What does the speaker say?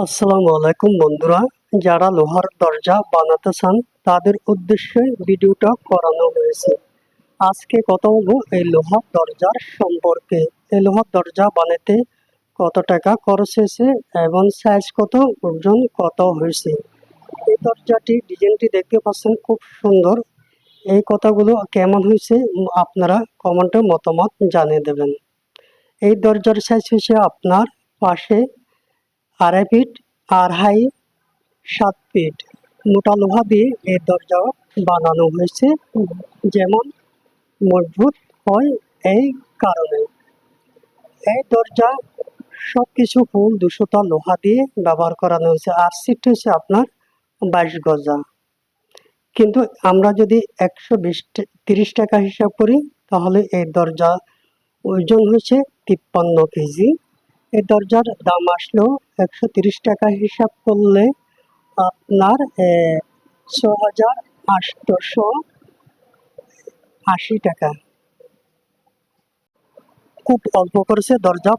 আসসালামু আলাইকুম বন্ধুরা, যারা লোহার দরজা বানাতে চান, তাদের উদ্দেশ্যে ভিডিওটা করানো হয়েছে। আজকে কথা বলব এই লোহার দরজার সম্পর্কে। এই লোহার দরজা বানাতে কত টাকা খরচ হয়েছে এবং সাইজ কত ওজন কত হয়েছে? এই দরজাটি ডিজাইনটি দেখতে পাচ্ছেন খুব সুন্দর। এই কথাগুলো কেমন হয়েছে আপনারা কমেন্টে মতামত জানিয়ে দেবেন। এই দরজার সাইজ হয়েছে আপনার পাশে আড়াই ফিট, আড়াই, সাত ফিট। মোটা লোহা দিয়ে এই দরজা বানানো হয়েছে। যেমন মজবুত হয় এই কারণে। এই দরজা সব কিছু ফুল দুশোটা লোহা দিয়ে ব্যবহার করানো হয়েছে। আর সিট হচ্ছে আপনার বাইশ গজা। কিন্তু আমরা যদি একশো বিশ তিরিশ টাকা হিসাব করি, তাহলে এই দরজা ওজন হয়েছে তিপ্পান্ন কেজি। এই দরজার দাম আসলো একশো তিরিশ টাকা হিসাব করলে আপনার ছ হাজার আটশো আশি টাকা। খুব অল্প করেছে দরজা